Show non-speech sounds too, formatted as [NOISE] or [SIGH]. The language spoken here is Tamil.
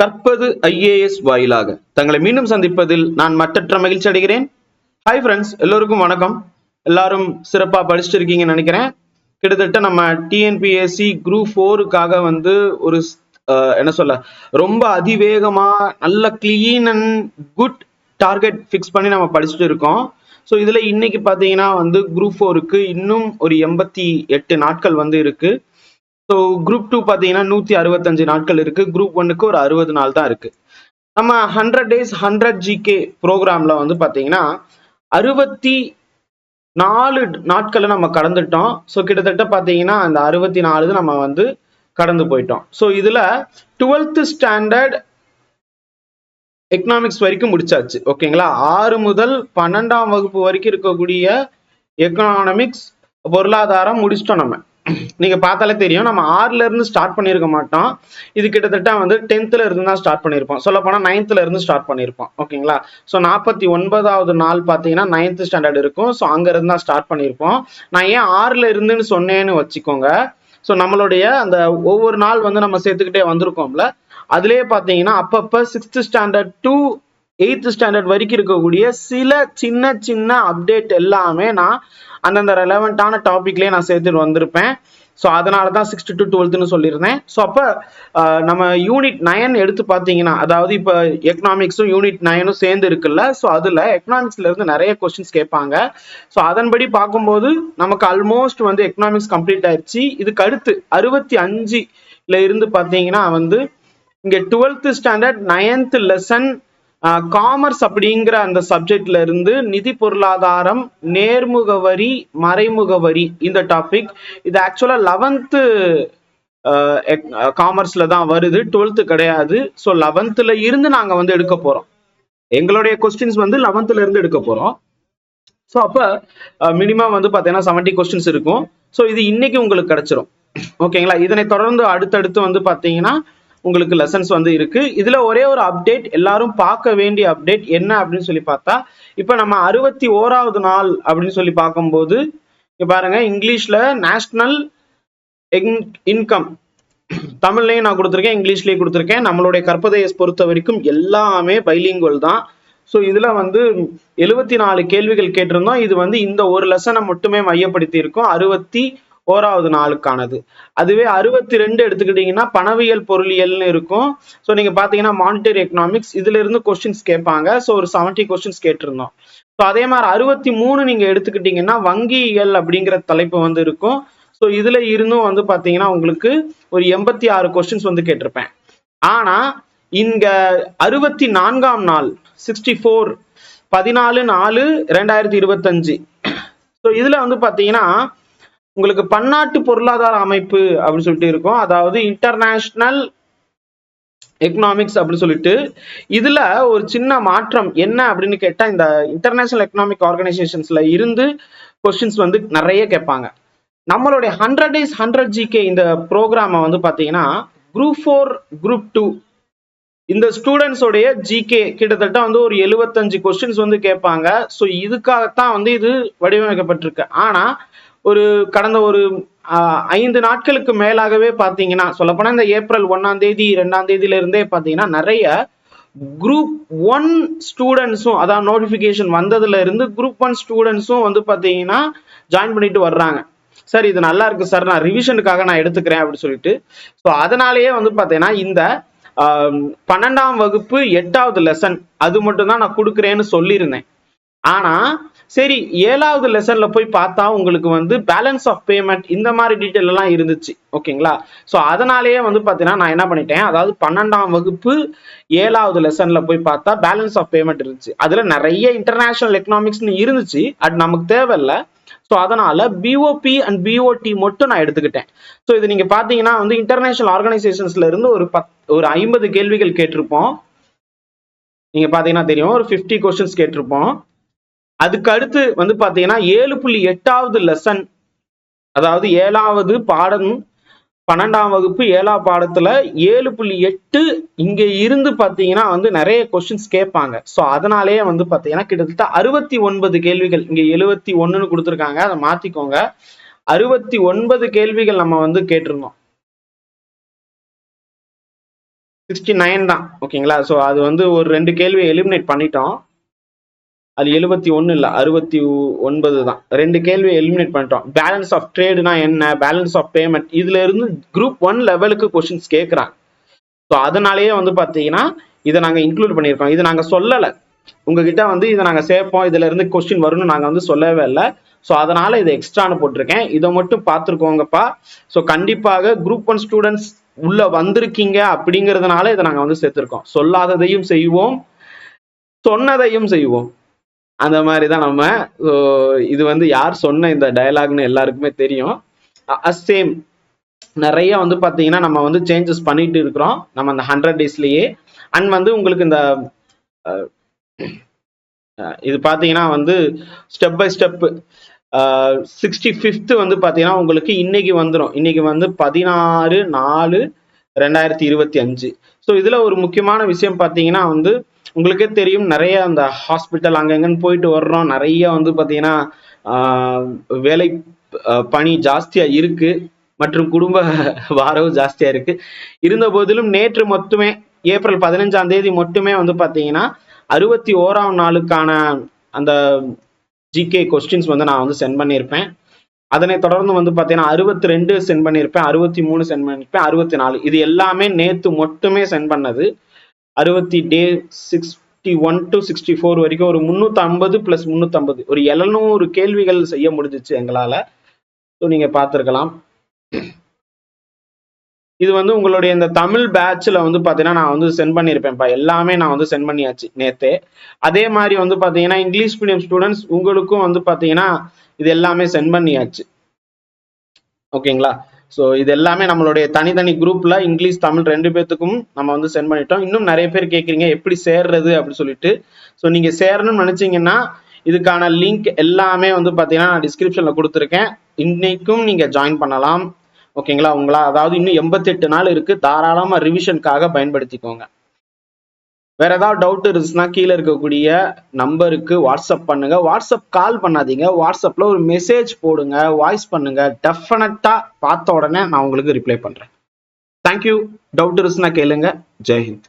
கற்பது ஐஏஎஸ் வாயிலாக தங்களை மீண்டும் சந்திப்பதில் நான் மற்றற்ற மகிழ்ச்சி அடைகிறேன். ஹாய் ஃப்ரெண்ட்ஸ் எல்லோருக்கும் வணக்கம். எல்லாரும் சிறப்பாக படிச்சுட்டு இருக்கீங்கன்னு நினைக்கிறேன். கிட்டத்தட்ட நம்ம டிஎன்பிஎஸ்சி குரூப் ஃபோருக்காக வந்து ஒரு என்ன சொல்ல ரொம்ப அதிவேகமாக நல்ல clean and good target fix பண்ணி நம்ம படிச்சுட்டு இருக்கோம். ஸோ இதுல இன்னைக்கு பார்த்தீங்கன்னா வந்து குரூப் ஃபோருக்கு இன்னும் ஒரு எண்பத்தி எட்டு நாட்கள் வந்து இருக்கு. ஸோ குரூப் டூ பார்த்தீங்கன்னா நூற்றி அறுபத்தஞ்சு நாட்கள் இருக்குது குரூப் ஒன்னுக்கு ஒரு அறுபது நாள் தான் இருக்குது நம்ம ஹண்ட்ரட் டேஸ் ஹண்ட்ரட் ஜிகே ப்ரோக்ராம்ல வந்து பார்த்தீங்கன்னா அறுபத்தி நாலு நாட்களை நம்ம கடந்துட்டோம். ஸோ கிட்டத்தட்ட பார்த்தீங்கன்னா அந்த அறுபத்தி நாலு நம்ம வந்து கடந்து போயிட்டோம். ஸோ இதில் டுவெல்த்து ஸ்டாண்டர்ட் எக்கனாமிக்ஸ் வரைக்கும் முடிச்சாச்சு. ஓகேங்களா ஆறு முதல் பன்னெண்டாம் வகுப்பு வரைக்கும் இருக்கக்கூடிய எக்கனாமிக்ஸ் பொருளாதாரம் முடிச்சிட்டோம் நம்ம. நீங்க பார்த்தாலே தெரியும். நம்ம ஆறுல இருந்து ஸ்டார்ட் பண்ணியிருக்க மாட்டோம். இது கிட்டத்தட்ட வந்து டென்த்ல இருந்து தான் ஸ்டார்ட் பண்ணியிருப்போம். சொல்ல போனா நைன்த்ல இருந்து ஸ்டார்ட் பண்ணியிருப்போம். ஓகேங்களா ஸோ நாற்பத்தி ஒன்பதாவது நாள் பார்த்தீங்கன்னா நைன்த் ஸ்டாண்டர்ட் இருக்கும். ஸோ அங்க இருந்து தான் ஸ்டார்ட் பண்ணியிருப்போம். நான் ஏன் ஆறுல இருந்துன்னு சொன்னேன்னு வச்சுக்கோங்க. ஸோ நம்மளுடைய அந்த ஒவ்வொரு நாள் வந்து நம்ம சேர்த்துக்கிட்டே வந்திருக்கோம்ல. அதுலேயே பார்த்தீங்கன்னா அப்பப்போ sixth standard to eighth standard வரைக்கும் இருக்கக்கூடிய சில சின்ன சின்ன அப்டேட் எல்லாமே நான் அந்தந்த ரெலவெண்ட்டான டாபிக்லேயே நான் சேர்த்துட்டு வந்திருப்பேன். ஸோ அதனால தான் சிக்ஸ்த் டு டுவெல்த்துன்னு சொல்லியிருந்தேன். ஸோ அப்போ நம்ம யூனிட் நயன் எடுத்து பார்த்தீங்கன்னா அதாவது இப்போ எக்கனாமிக்ஸும் யூனிட் நயனும் சேர்ந்து இருக்குல்ல ஸோ அதில் எக்கனாமிக்ஸ்லேருந்து நிறைய கொஸ்டின்ஸ் கேட்பாங்க. ஸோ அதன்படி பார்க்கும்போது நமக்கு ஆல்மோஸ்ட் வந்து எக்கனாமிக்ஸ் கம்ப்ளீட் ஆயிடுச்சு இதுக்கு அடுத்து அறுபத்தி அஞ்சுல இருந்து பார்த்தீங்கன்னா வந்து இங்கே twelfth standard ninth lesson commerce அப்படிங்கிற அந்த சப்ஜெக்ட்ல இருந்து நிதி பொருளாதாரம் நேர்முக வரி மறைமுக வரி இந்த டாபிக் இது ஆக்சுவலா லெவன்த்து காமர்ஸ்ல தான் வருது. டுவெல்த்து கிடையாது. ஸோ லெவன்த்துல இருந்து நாங்க வந்து எடுக்க போறோம். எங்களுடைய கொஸ்டின்ஸ் வந்து லெவன்த்துல இருந்து எடுக்க போறோம். ஸோ அப்போ மினிமம் வந்து பார்த்தீங்கன்னா செவன்ட்டி கொஸ்டின்ஸ் இருக்கும். ஸோ இது இன்னைக்கு உங்களுக்கு கிடைச்சிரும். ஓகேங்களா இதனை தொடர்ந்து அடுத்தடுத்து வந்து பார்த்தீங்கன்னா உங்களுக்கு லெசன்ஸ் வந்து இருக்கு. இதுல ஒரே ஒரு அப்டேட் எல்லாரும் பார்க்க வேண்டிய அப்டேட் என்ன அப்படின்னு சொல்லி பார்த்தா இப்போ நம்ம அறுபத்தி ஓராவது நாள் அப்படின்னு சொல்லி பார்க்கும்போது இங்க பாருங்க இங்கிலீஷ்ல நேஷனல் இன்கம் தமிழ்லையும் நான் கொடுத்துருக்கேன் இங்கிலீஷ்லயும் கொடுத்துருக்கேன். நம்மளுடைய கற்பதையை பொறுத்த வரைக்கும் எல்லாமே பைலிங்குவல் தான். ஸோ இதுல வந்து எழுபத்தி நாலு கேள்விகள் கேட்டிருந்தோம். இது வந்து இந்த ஒரு லெசனை மட்டுமே மையப்படுத்தி இருக்கும் அறுபத்தி ஓராவது நாளுக்கானது. அதுவே அறுபத்தி ரெண்டு எடுத்துக்கிட்டீங்கன்னா பணவியல் பொருளியல்னு இருக்கும். ஸோ நீங்க பாத்தீங்கன்னா மானிட்டரி எக்கனாமிக்ஸ் இதுல இருந்து கொஸ்டின்ஸ் கேட்பாங்க. ஸோ ஒரு செவன்ட்டி கொஸ்டின்ஸ் கேட்டிருந்தோம். ஸோ அதே மாதிரி அறுபத்தி மூணு நீங்க எடுத்துக்கிட்டீங்கன்னா வங்கியியல் அப்படிங்கிற தலைப்பு வந்து இருக்கும். ஸோ இதுல இருந்தும் வந்து பாத்தீங்கன்னா உங்களுக்கு ஒரு எண்பத்தி ஆறு கொஸ்டின்ஸ் வந்து கேட்டிருப்பேன். ஆனா இங்க அறுபத்தி நான்காம் நாள் சிக்ஸ்டி ஃபோர் பதினாலு நாலு ரெண்டாயிரத்தி இருபத்தஞ்சு. ஸோ இதுல வந்து பாத்தீங்கன்னா உங்களுக்கு பன்னாட்டு பொருளாதார அமைப்பு அப்படின்னு சொல்லிட்டு இருக்கும். அதாவது இன்டர்நேஷனல் எக்கனாமிக்ஸ் அப்படின்னு சொல்லிட்டு இதுல ஒரு சின்ன மாற்றம் என்ன அப்படின்னு கேட்டா இந்த இன்டர்நேஷனல் எக்கனாமிக் ஆர்கனைசேஷன்ஸ்ல இருந்து கொஸ்டின்ஸ் வந்து நிறைய கேட்பாங்க. நம்மளுடைய ஹண்ட்ரட் டேஸ் ஹண்ட்ரட் ஜிகே இந்த ப்ரோக்ராமை வந்து பாத்தீங்கன்னா குரூப் ஃபோர் குரூப் டூ இந்த ஸ்டூடெண்ட்ஸோடைய ஜிகே கிட்டத்தட்ட வந்து ஒரு எழுபத்தஞ்சு கொஸ்டின்ஸ் வந்து கேட்பாங்க. ஸோ இதுக்காகத்தான் வந்து இது வடிவமைக்கப்பட்டிருக்கு. ஆனா ஒரு கடந்த ஒரு ஐந்து நாட்களுக்கு மேலாகவே பார்த்தீங்கன்னா சொல்லப்போனால் இந்த ஏப்ரல் ஒன்றாம் தேதி ரெண்டாம் தேதியிலிருந்தே பார்த்தீங்கன்னா நிறைய குரூப் ஒன் ஸ்டூடெண்ட்ஸும் அதான் நோட்டிஃபிகேஷன் வந்ததுல இருந்து குரூப் ஒன் ஸ்டூடெண்ட்ஸும் வந்து பார்த்தீங்கன்னா ஜாயின் பண்ணிட்டு வர்றாங்க. சார் இது நல்லா இருக்கு சார் நான் ரிவிஷனுக்காக நான் எடுத்துக்கிறேன் அப்படின்னு சொல்லிட்டு. ஸோ அதனாலேயே வந்து பார்த்தீங்கன்னா இந்த பன்னெண்டாம் வகுப்பு எட்டாவது லெசன் அது மட்டும் தான் நான் கொடுக்குறேன்னு சொல்லியிருந்தேன். ஆனால் சரி ஏழாவது லெசன்ல போய் பார்த்தா உங்களுக்கு வந்து பேலன்ஸ் ஆஃப் பேமெண்ட் இந்த மாதிரி டீட்டெயில் எல்லாம் இருந்துச்சு ஓகேங்களா? ஸோ அதனாலேயே வந்து பார்த்தீங்கன்னா நான் என்ன பண்ணிட்டேன்? அதாவது பன்னெண்டாம் வகுப்பு ஏழாவது லெசன்ல போய் பார்த்தா பேலன்ஸ் ஆஃப் பேமெண்ட் இருந்துச்சு. அதுல நிறைய இன்டர்நேஷனல் எக்கனாமிக்ஸ்னு இருந்துச்சு அது நமக்கு தேவையில்லை. ஸோ அதனால பிஓபி அண்ட் பிஓடி மட்டும் நான் எடுத்துக்கிட்டேன். ஸோ இது நீங்க பாத்தீங்கன்னா வந்து இன்டர்நேஷனல் ஆர்கனைசேஷன்ஸ்ல இருந்து ஒரு பத் ஒரு ஐம்பது கேள்விகள் கேட்டிருப்போம். நீங்க பாத்தீங்கன்னா தெரியும் ஒரு 50 கொஸ்டின்ஸ் கேட்டிருப்போம். அதுக்கு அடுத்து வந்து பாத்தீங்கன்னா ஏழு புள்ளி எட்டாவது லெசன் அதாவது ஏழாவது பாடம் பன்னெண்டாம் வகுப்பு ஏழாம் பாடத்துல ஏழு புள்ளி எட்டு இங்க இருந்து பாத்தீங்கன்னா வந்து நிறைய கொஸ்டின்ஸ் கேட்பாங்க. ஸோ அதனாலேயே வந்து பாத்தீங்கன்னா கிட்டத்தட்ட அறுபத்தி ஒன்பது கேள்விகள் இங்க எழுபத்தி ஒண்ணுன்னு கொடுத்துருக்காங்க. அதை மாத்திக்கோங்க. அறுபத்தி ஒன்பது கேள்விகள் நம்ம வந்து கேட்டிருந்தோம். சிக்ஸ்டி நைன் தான் ஓகேங்களா ஸோ அது வந்து ஒரு ரெண்டு கேள்வியை எலிமினேட் பண்ணிட்டோம். அது எழுபத்தி ஒன்று இல்லை அறுபத்தி ஒன்பது தான். ரெண்டு கேள்வி எலிமினேட் பண்ணிட்டோம். பேலன்ஸ் ஆஃப் ட்ரேடுனா என்ன? பேலன்ஸ் ஆஃப் பேமெண்ட் இதுல இருந்து குரூப் ஒன் லெவலுக்கு கொஷின்ஸ் கேட்குறாங்க ஸோ அதனாலேயே வந்து பார்த்தீங்கன்னா இதை நாங்கள் இன்க்ளூட் பண்ணியிருக்கோம். இதை நாங்கள் சொல்லலை. உங்ககிட்ட வந்து இதை நாங்கள் சேர்ப்போம். இதுல இருந்து கொஸ்டின் வரும்னு நாங்கள் வந்து சொல்லவே இல்லை. ஸோ அதனால இதை எக்ஸ்ட்ரான்னு போட்டிருக்கேன். இதை மட்டும் பார்த்துருக்கோங்கப்பா ஸோ கண்டிப்பாக குரூப் ஒன் ஸ்டூடெண்ட்ஸ் உள்ள வந்திருக்கீங்க அப்படிங்கிறதுனால இதை நாங்கள் வந்து சேர்த்துருக்கோம். சொல்லாததையும் செய்வோம். சொன்னதையும் செய்வோம். அந்த மாதிரி தான் நம்ம ஸோ இது வந்து யார் சொன்ன இந்த டயலாக்னு எல்லாருக்குமே தெரியும். சேம் நிறைய வந்து பார்த்தீங்கன்னா நம்ம வந்து சேஞ்சஸ் பண்ணிட்டு இருக்கிறோம். நம்ம அந்த ஹண்ட்ரட் டேஸ்லயே அண்ட் வந்து உங்களுக்கு இந்த இது பார்த்தீங்கன்னா வந்து step by step sixty fifth வந்து பார்த்தீங்கன்னா உங்களுக்கு இன்னைக்கு வந்துடும் இன்னைக்கு வந்து பதினாறு நாலு ரெண்டாயிரத்தி இருபத்தி அஞ்சு. ஸோ இதில் ஒரு முக்கியமான விஷயம் பார்த்தீங்கன்னா வந்து உங்களுக்கே தெரியும் நிறைய அந்த ஹாஸ்பிட்டல் அங்கங்கன்னு போயிட்டு வர்றோம். நிறைய வந்து பார்த்தீங்கன்னா வேலை பணி ஜாஸ்தியா இருக்கு. மற்றும் குடும்ப [LAUGHS] வாரவும் ஜாஸ்தியா இருக்கு. இருந்த போதிலும் நேற்று மட்டுமே ஏப்ரல் பதினஞ்சாம் தேதி மட்டுமே வந்து பார்த்தீங்கன்னா அறுபத்தி ஓராம் நாளுக்கான அந்த ஜிகே கொஸ்டின்ஸ் வந்து நான் வந்து சென்ட் பண்ணியிருப்பேன். அதனை தொடர்ந்து வந்து பார்த்தீங்கன்னா அறுபத்தி ரெண்டு சென்ட் பண்ணியிருப்பேன் அறுபத்தி மூணு சென்ட் பண்ணியிருப்பேன் அறுபத்தி நாலு இது எல்லாமே நேற்று மட்டுமே சென்ட் பண்ணது. அறுபத்தி டே sixty one to sixty four வரைக்கும் ஒரு முந்நூற்றி ஐம்பது ப்ளஸ் முந்நூற்றம்பது ஒரு எழுநூறு கேள்விகள் செய்ய முடிஞ்சிச்சு எங்களால். ஸோ நீங்கள் பார்த்துருக்கலாம் இது வந்து உங்களுடைய இந்த தமிழ் பேட்ச்ல வந்து பாத்தீங்கன்னா நான் வந்து சென்ட் பண்ணியிருப்பேன்ப்பா எல்லாமே நான் வந்து சென்ட் பண்ணியாச்சு நேத்தே. அதே மாதிரி வந்து பாத்தீங்கன்னா இங்கிலீஷ் மீடியம் ஸ்டூடெண்ட்ஸ் உங்களுக்கும் வந்து பாத்தீங்கன்னா இது எல்லாமே சென்ட் பண்ணியாச்சு. ஓகேங்களா ஸோ இது எல்லாமே நம்மளுடைய தனித்தனி குரூப்ல இங்கிலீஷ் தமிழ் ரெண்டு பேர்த்துக்கும் நம்ம வந்து சென்ட் பண்ணிட்டோம். இன்னும் நிறைய பேர் கேட்குறீங்க எப்படி சேர்றது அப்படின்னு சொல்லிட்டு. ஸோ நீங்க சேரணும்னு நினைச்சீங்கன்னா இதுக்கான லிங்க் எல்லாமே வந்து பாத்தீங்கன்னா நான் டிஸ்கிரிப்ஷன்ல கொடுத்துருக்கேன். இன்னைக்கும் நீங்க ஜாயின் பண்ணலாம். ஓகேங்களா உங்களா அதாவது இன்னும் எண்பத்தெட்டு நாள் இருக்கு. தாராளமா ரிவிஷனுக்காக பயன்படுத்திக்கோங்க. வேற ஏதாவது டவுட் இருந்துச்சுன்னா கீழே இருக்கக்கூடிய நம்பருக்கு வாட்ஸ்அப் பண்ணுங்க. வாட்ஸ்அப் கால் பண்ணாதீங்க. வாட்ஸ்அப்ல ஒரு மெசேஜ் போடுங்க வாய்ஸ் பண்ணுங்க. டெஃபினட்டா பார்த்த உடனே நான் உங்களுக்கு ரிப்ளை பண்றேன். தேங்க்யூ டவுட் இருந்துச்சுன்னா கேளுங்க. ஜெய்ஹிந்த்